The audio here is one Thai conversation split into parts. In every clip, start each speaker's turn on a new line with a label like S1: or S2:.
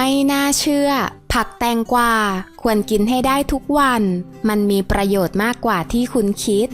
S1: ไม่น่าเชื่อ ผักแตงกวาควรกินให้ได้ทุกวัน มันมีประโยชน์มากกว่าที่คุณคิด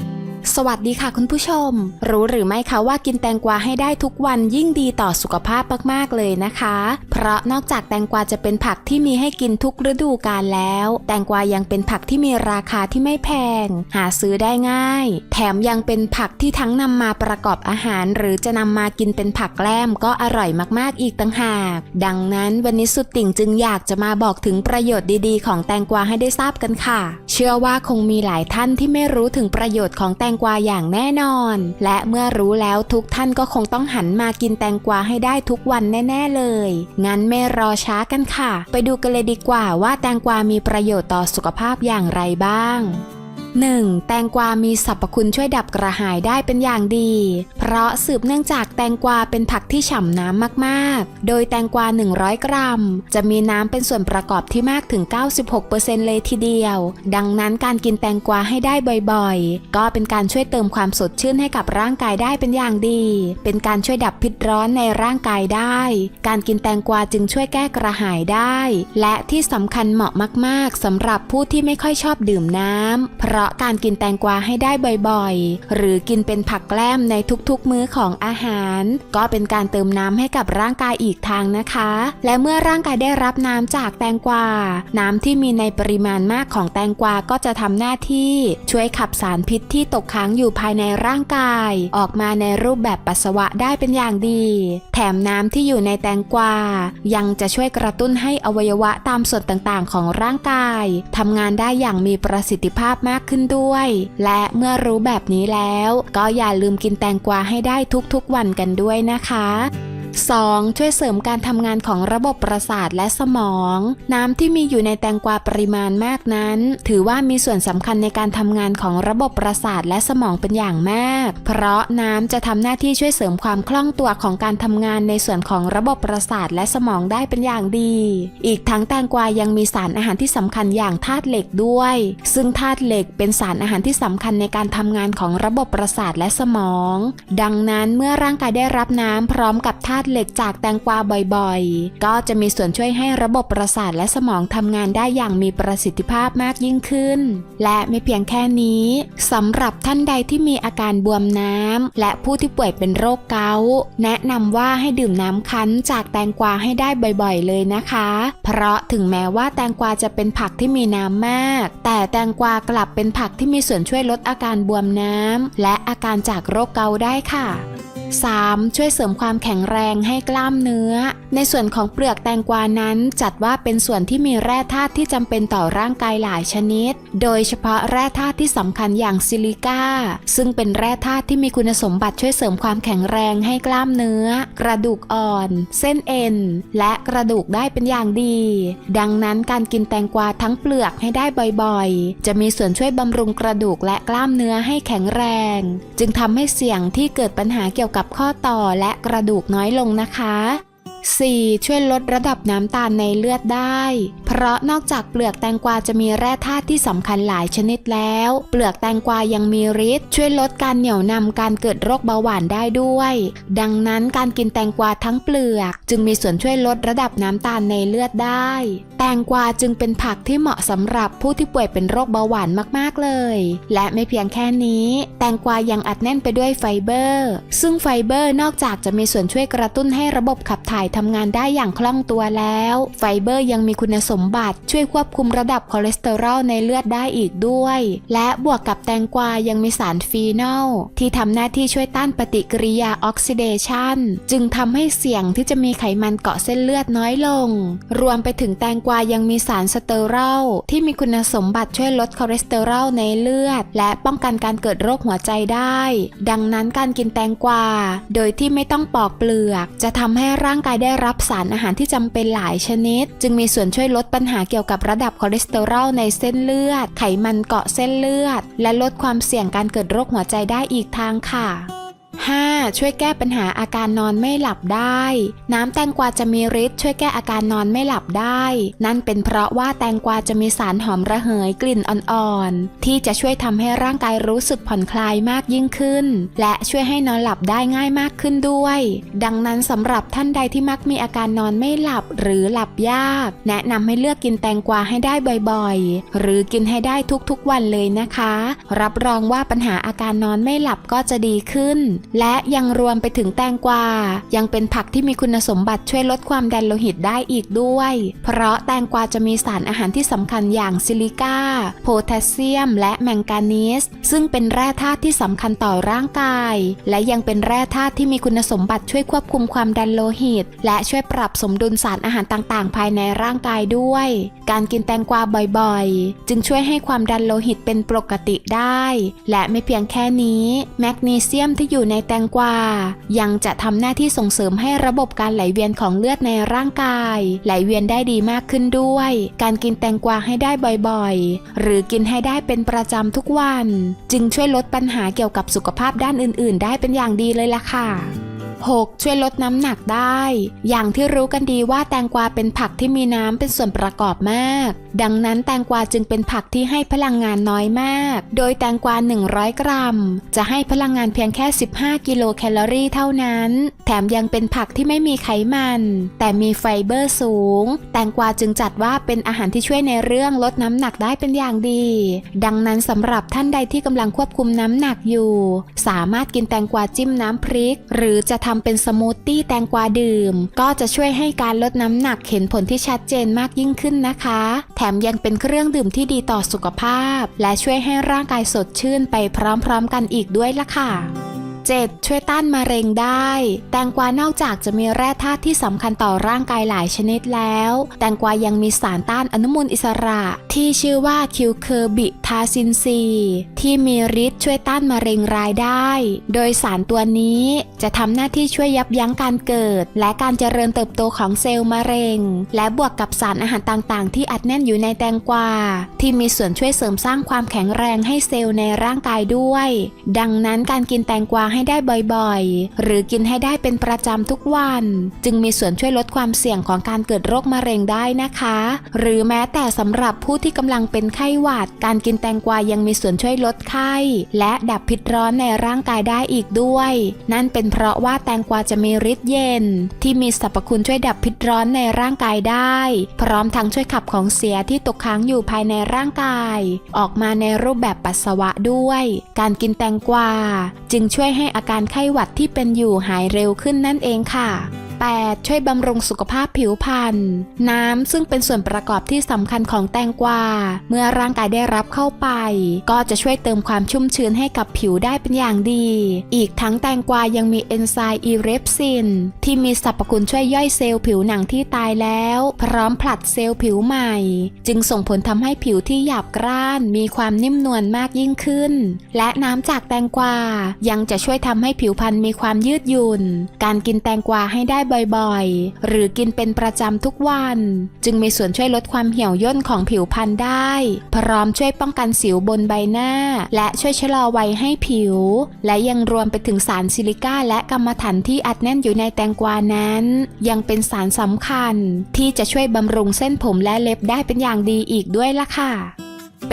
S1: สวัสดีค่ะคุณผู้ชม รู้หรือไม่คะว่ากินแตงกวาให้ได้ทุกวันยิ่งดีต่อสุขภาพมากๆเลยนะคะ เพราะนอกจากแตงกวาจะเป็นผักที่มีให้กินทุกฤดูกาลแล้ว แตงกวายังเป็นผักที่มีราคาที่ไม่แพง หาซื้อได้ง่าย แถมยังเป็นผักที่ทั้งนำมาประกอบอาหาร หรือจะนำมากินเป็นผักแกล้มก็อร่อยมากๆอีกต่างหาก ดังนั้นวันนี้สุดติ่งจึงอยากจะมาบอกถึงประโยชน์ดีๆ ของแตงกวาให้ได้ทราบกันค่ะ เชื่อว่าคงมีหลายท่านที่ไม่รู้ถึงประโยชน์ของแตงกวาอย่างแน่นอน และเมื่อรู้แล้วทุกท่านก็คงต้องหันมากินแตงกวาให้ได้ทุกวันแน่ ๆเลย งั้นไม่รอช้ากันค่ะ ไปดูกันเลยดีกว่าว่าแตงกวามีประโยชน์ต่อสุขภาพอย่างไรบ้าง 1. แตงกวามีสรรพคุณช่วยดับกระหายได้เป็นอย่างดี เพราะสืบเนื่องจาก แตงกวาเป็นผักที่ฉ่ำน้ำมากๆ โดยแตงกวา 100 กรัม จะมีน้ำเป็นส่วนประกอบที่มากถึง 96%เลยทีเดียว ดังนั้นการกินแตงกวาให้ได้บ่อยๆ ก็เป็นการช่วยเติมความสดชื่นให้กับร่างกายได้เป็นอย่างดี เป็นการช่วยดับพิษร้อนในร่างกายได้ การกินแตงกวาจึงช่วยแก้กระหายได้ และที่สำคัญเหมาะมากๆสำหรับผู้ที่ไม่ค่อยชอบดื่มน้ำ เพราะการกินแตงกวาให้ได้บ่อยๆ หรือกินเป็นผักแกล้มในทุกๆมื้อของอาหารก็เป็นการเติมน้ำให้กับร่างกายอีกทางนะคะ และเมื่อร่างกายได้รับน้ำจากแตงกวา น้ำที่มีในปริมาณมากของแตงกวาก็จะทำหน้าที่ช่วยขับสารพิษที่ตกค้างอยู่ภายในร่างกาย ออกมาในรูปแบบปัสสาวะได้เป็นอย่างดี แถมน้ำที่อยู่ในแตงกวา ยังจะช่วยกระตุ้นให้อวัยวะตามส่วนต่างๆ ของร่างกายทำงานได้อย่างมีประสิทธิภาพมากขึ้นด้วย และเมื่อรู้แบบนี้แล้ว ก็อย่าลืมกินแตงกวาให้ได้ทุกๆวันกันด้วยนะคะ 2. ช่วยเสริมการทำงานของระบบประสาทและสมอง น้ำที่มีอยู่ในแตงกวาปริมาณมากนั้น ถือว่ามีส่วนสำคัญในการทำงานของระบบประสาทและสมองเป็นอย่างมาก เพราะน้ำจะทำหน้าที่ช่วยเสริมความคล่องตัวของการทำงานในส่วนของระบบประสาทและสมองได้เป็นอย่างดี อีกทั้งแตงกวายังมีสารอาหารที่สำคัญอย่างธาตุเหล็กด้วย ซึ่งธาตุเหล็กเป็นสารอาหารที่สำคัญในการทำงานของระบบประสาทและสมอง ดังนั้นเมื่อร่างกายได้รับน้ำพร้อมกับธาตุเหล็กจากแตงกวาบ่อยๆ ก็จะมีส่วนช่วยให้ระบบประสาทและสมองทำงานได้อย่างมีประสิทธิภาพมากยิ่งขึ้น และไม่เพียงแค่นี้สำหรับท่านใดที่มีอาการบวมน้ำและผู้ที่ป่วยเป็นโรคเกาต์แนะนำว่าให้ดื่มน้ำคั้นจากแตงกวาให้ได้บ่อยๆ เลยนะคะ เพราะถึงแม้ว่าแตงกวาจะเป็นผักที่มีน้ำมาก แต่แตงกวากลับเป็นผักที่มีส่วนช่วยลดอาการบวมน้ำและอาการจากโรคเกาต์ได้ค่ะ 3. ช่วยเสริมความแข็งแรงให้กล้ามเนื้อ ในส่วนของเปลือกแตงกวานั้น จัดว่าเป็นส่วนที่มีแร่ธาตุที่จำเป็นต่อร่างกายหลายชนิด โดยเฉพาะแร่ธาตุที่สำคัญอย่างซิลิก้า ซึ่งเป็นแร่ธาตุที่มีคุณสมบัติช่วยเสริมความแข็งแรงให้กล้ามเนื้อ กระดูกอ่อน เส้นเอ็น และกระดูกได้เป็นอย่างดี ดังนั้นการกินแตงกวาทั้งเปลือกให้ได้บ่อยๆ จะมีส่วนช่วยบำรุงกระดูกและกล้ามเนื้อให้แข็งแรง จึงทำให้เสี่ยงที่เกิดปัญหาเกี่ยวกับกับข้อต่อและกระดูกน้อยลงนะคะ 4. ช่วยลดระดับน้ำตาลในเลือดได้ เพราะนอกจากเปลือกแตงกวาจะมีแร่ธาตุที่สำคัญหลายชนิดแล้ว เปลือกแตงกวายังมีฤทธิ์ช่วยลดการเหนี่ยวนำการเกิดโรคเบาหวานได้ด้วย ดังนั้นการกินแตงกวาทั้งเปลือก จึงมีส่วนช่วยลดระดับน้ำตาลในเลือดได้ แตงกวาจึงเป็นผักที่เหมาะสำหรับผู้ที่ป่วยเป็นโรคเบาหวานมากๆเลย และไม่เพียงแค่นี้ แตงกวายังอัดแน่นไปด้วยไฟเบอร์ ซึ่งไฟเบอร์นอกจากจะมีส่วนช่วยกระตุ้นให้ระบบขับถ่ายทำงานได้อย่างคล่องตัวแล้ว ไฟเบอร์ยังมีคุณสมบัติช่วยควบคุมระดับคอเลสเตอรอลในเลือดได้อีกด้วย และบวกกับแตงกวายังมีสารฟีนอลที่ทำหน้าที่ช่วยต้านปฏิกิริยาออกซิเดชันจึงทำให้เสี่ยงที่จะมีไขมันเกาะเส้นเลือดน้อยลง รวมไปถึงแตงกวายังมีสารสเตอรอลที่มีคุณสมบัติช่วยลดคอเลสเตอรอลในเลือด และป้องกันการเกิดโรคหัวใจได้ ดังนั้นการกินแตงกวา โดยที่ไม่ต้องปอกเปลือก จะทำให้ร่างกายได้รับสารอาหารที่จำเป็นหลายชนิด จึงมีส่วนช่วยลดปัญหาเกี่ยวกับระดับคอเลสเตอรอลในเส้นเลือด ไขมันเกาะเส้นเลือด และลดความเสี่ยงการเกิดโรคหัวใจได้อีกทางค่ะ 5. ช่วยแก้ปัญหาอาการนอนไม่หลับได้ น้ำแตงกวาจะมีฤทธิ์ช่วยแก้อาการนอนไม่หลับได้ นั่นเป็นเพราะว่าแตงกวาจะมีสารหอมระเหยกลิ่นอ่อนๆ ที่จะช่วยทำให้ร่างกายรู้สึกผ่อนคลายมากยิ่งขึ้น และช่วยให้นอนหลับได้ง่ายมากขึ้นด้วย ดังนั้นสำหรับท่านใดที่มักมีอาการนอนไม่หลับหรือหลับยาก แนะนำให้เลือกกินแตงกวาให้ได้บ่อยๆ หรือกินให้ได้ทุกๆวันเลยนะคะ รับรองว่าปัญหาอาการนอนไม่หลับก็จะดีขึ้นและยังรวมไปถึงแตงกวา ยังเป็นผักที่มีคุณสมบัติช่วยลดความดันโลหิตได้อีกด้วย เพราะแตงกวาจะมีสารอาหารที่สำคัญอย่างซิลิก้า โพแทสเซียม และแมงกานีส ซึ่งเป็นแร่ธาตุที่สำคัญต่อร่างกาย และยังเป็นแร่ธาตุที่มีคุณสมบัติช่วยควบคุมความดันโลหิต และช่วยปรับสมดุลสารอาหารต่างๆ ภายในร่างกายด้วย การกินแตงกวาบ่อยๆ จึงช่วยให้ความดันโลหิตเป็นปกติได้ และไม่เพียงแค่นี้ แมกนีเซียมที่อยู่ในแตงกวายังจะทำหน้าที่ส่งเสริมให้ระบบการไหลเวียนของเลือดในร่างกาย ไหลเวียนได้ดีมากขึ้นด้วย การกินแตงกวาให้ได้บ่อยๆ หรือกินให้ได้เป็นประจำทุกวัน จึงช่วยลดปัญหาเกี่ยวกับสุขภาพด้านอื่น ๆ ได้เป็นอย่างดีเลยล่ะค่ะ 6. ช่วยลดน้ำหนักได้ อย่างที่รู้กันดีว่าแตงกวาเป็นผักที่มีน้ำเป็นส่วนประกอบมาก ดังนั้นแตงกวาจึงเป็นผักที่ให้พลังงานน้อยมาก โดยแตงกวา 100 กรัม จะให้พลังงานเพียงแค่ 15 กิโลแคลอรี่เท่านั้น แถมยังเป็นผักที่ไม่มีไขมัน แต่มีไฟเบอร์สูง แตงกวาจึงจัดว่าเป็นอาหารที่ช่วยในเรื่องลดน้ำหนักได้เป็นอย่างดี ดังนั้นสำหรับท่านใดที่กำลังควบคุมน้ำหนักอยู่ สามารถกินแตงกวาจิ้มน้ำพริก หรือจะทำเป็นสมูทตี้แตงกวาดื่ม ก็จะช่วยให้การลดน้ำหนักเห็นผลที่ชัดเจนมากยิ่งขึ้นนะคะ แถมยังเป็นเครื่องดื่มที่ดีต่อสุขภาพ และช่วยให้ร่างกายสดชื่นไปพร้อมๆกันอีกด้วยล่ะค่ะ 7. ช่วยต้านมะเร็งได้ แตงกวานอกจากจะมีแร่ธาตุที่สำคัญต่อร่างกายหลายชนิดแล้ว แตงกวายังมีสารต้านอนุมูลอิสระ ที่ชื่อว่าคิวเคอร์บิทาซินซีที่มีฤทธิ์ช่วยต้านมะเร็งรายได้ โดยสารตัวนี้จะทำหน้าที่ช่วยยับยั้งการเกิด และการเจริญเติบโตของเซลล์มะเร็ง และบวกกับสารอาหารต่างๆ ที่อัดแน่นอยู่ในแตงกวา ที่มีส่วนช่วยเสริมสร้างความแข็งแรงให้เซลล์ในร่างกายด้วย ดังนั้นการกินแตงกวาให้ได้บ่อยๆ หรือกินให้ได้เป็นประจำทุกวัน จึงมีส่วนช่วยลดความเสี่ยงของการเกิดโรคมะเร็งได้นะคะ หรือแม้แต่สำหรับผู้ที่กำลังเป็นไข้หวัด การกินแตงกวายังมีส่วนช่วยลดไข้ และดับพิษร้อนในร่างกายได้อีกด้วย นั่นเป็นเพราะว่าแตงกวาจะมีฤทธิ์เย็น ที่มีสรรพคุณช่วยดับพิษร้อนในร่างกายได้ พร้อมทั้งช่วยขับของเสียที่ตกค้างอยู่ภายในร่างกาย ออกมาในรูปแบบปัสสาวะด้วย การกินแตงกวาจึงช่วยให้ให้อาการไข้หวัดที่เป็นอยู่หายเร็วขึ้นนั่นเองค่ะ 8. ช่วยบำรุงสุขภาพผิวพรรณน้ำซึ่งเป็นส่วนประกอบที่สำคัญของแตงกวา เมื่อร่างกายได้รับเข้าไป ก็จะช่วยเติมความชุ่มชื้นให้กับผิวได้เป็นอย่างดี อีกทั้งแตงกวายังมีเอนไซม์อีเรปซินที่มีสรรพคุณช่วยย่อยเซลล์ผิวหนังที่ตายแล้ว พร้อมผลัดเซลล์ผิวใหม่ จึงส่งผลทำให้ผิวที่หยาบกร้าน มีความนิ่มนวลมากยิ่งขึ้น และน้ำจากแตงกวายังจะช่วยทำให้ผิวพรรณมีความยืดหยุ่น การกินแตงกวาให้ได้บ่อยๆ หรือกินเป็นประจำทุกวัน จึงมีส่วนช่วยลดความเหี่ยวย่นของผิวพรรณได้ พร้อมช่วยป้องกันสิวบนใบหน้า และช่วยชะลอวัยให้ผิว และยังรวมไปถึงสารซิลิก้าและกรรมฐานที่อัดแน่นอยู่ในแตงกวานั้น ยังเป็นสารสำคัญ ที่จะช่วยบำรุงเส้นผมและเล็บได้เป็นอย่างดีอีกด้วยล่ะค่ะ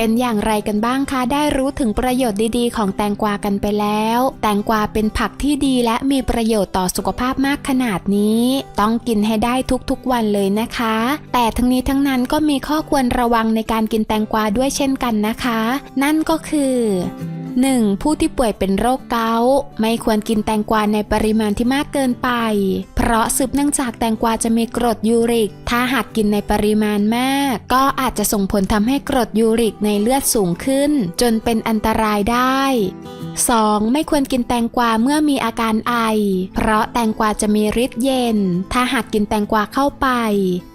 S1: เป็นอย่างไรกันบ้างคะได้รู้ถึงประโยชน์ดีๆ ของแตงกวากันไปแล้ว แตงกวาเป็นผักที่ดีและมีประโยชน์ต่อสุขภาพมากขนาดนี้ ต้องกินให้ได้ทุกๆวันเลยนะคะ แต่ทั้งนี้ทั้งนั้นก็มีข้อควรระวังในการกินแตงกวาด้วยเช่นกันนะคะ นั่นก็คือ 1. ผู้ที่ป่วยเป็นโรคเกาต์ไม่ควรกินแตงกวาในปริมาณที่มากเกินไป เพราะสืบเนื่องจากแตงกวาจะมีกรดยูริก ถ้าหากกินในปริมาณมาก ก็อาจจะส่งผลทำให้กรดยูริกในเลือดสูงขึ้น จนเป็นอันตรายได้ 2. ไม่ควรกินแตงกวาเมื่อมีอาการไอ เพราะแตงกวาจะมีฤทธิ์เย็น ถ้าหากกินแตงกวาเข้าไป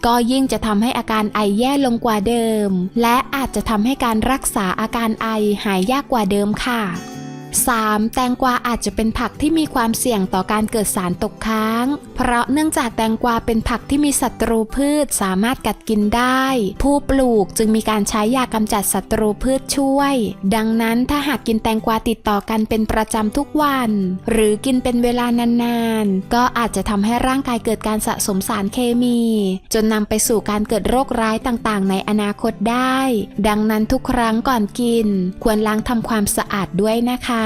S1: ก็ยิ่งจะทำให้อาการไอแย่ลงกว่าเดิม และอาจจะทำให้การรักษาอาการไอหายยากกว่าเดิมค่ะ 3. แตงกวาอาจจะเป็นผักที่มีความเสี่ยงต่อการเกิดสารตกค้าง เพราะเนื่องจากแตงกวาเป็นผักที่มีศัตรูพืชสามารถกัดกินได้ ผู้ปลูกจึงมีการใช้ยากำจัดศัตรูพืชช่วย ดังนั้นถ้าหากกินแตงกวาติดต่อกันเป็นประจำทุกวัน หรือกินเป็นเวลานานๆ ก็อาจจะทำให้ร่างกายเกิดการสะสมสารเคมี จนนำไปสู่การเกิดโรคร้ายต่างๆ ในอนาคตได้ ดังนั้นทุกครั้งก่อนกิน ควรล้างทำความสะอาดด้วยนะคะ